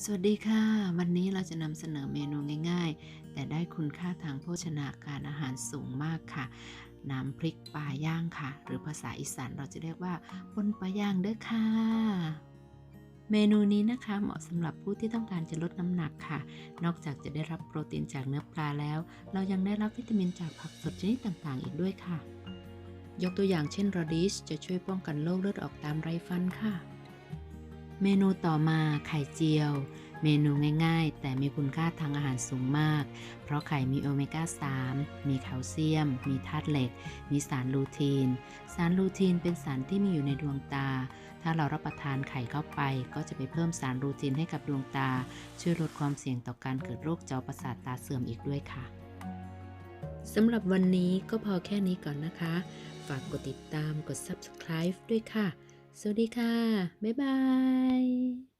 สวัสดีค่ะ วันนี้เราจะนำเสนอเมนูง่าย ๆ แต่ได้คุณค่าทางโภชนาการอาหารสูงมากค่ะ น้ำพริกปลาย่างค่ะ หรือภาษาอีสานเราจะเรียกว่าปนปลาย่างเด้อค่ะ เมนูนี้นะคะเหมาะสำหรับผู้ที่ต้องการจะลดน้ำหนักค่ะ นอกจากจะได้รับโปรตีนจากเนื้อปลาแล้ว เรายังได้รับวิตามินจากผักสดชนิดต่างๆ อีกด้วยค่ะ ยกตัวอย่างเช่นรอดิชจะช่วยป้องกันโรคเลือดออกตามไรฟันค่ะ เมนูต่อมาไข่เจียว เมนูง่ายๆ แต่มีคุณค่าทางอาหารสูงมาก เพราะไข่มีโอเมก้า 3 มีแคลเซียม มีธาตุเหล็ก มีสารลูทีน สารลูทีนเป็นสารที่มีอยู่ในดวงตา ถ้าเรารับประทานไข่เข้าไป ก็จะไปเพิ่มสารลูทีนให้กับดวงตา ช่วยลดความเสี่ยงต่อการเกิดโรคจอประสาทตาเสื่อมอีกด้วยค่ะสำหรับวันนี้ก็พอแค่นี้ก่อนนะคะ ฝากกดติดตามกด subscribe ด้วยค่ะ สวัสดีค่ะ บ๊ายบาย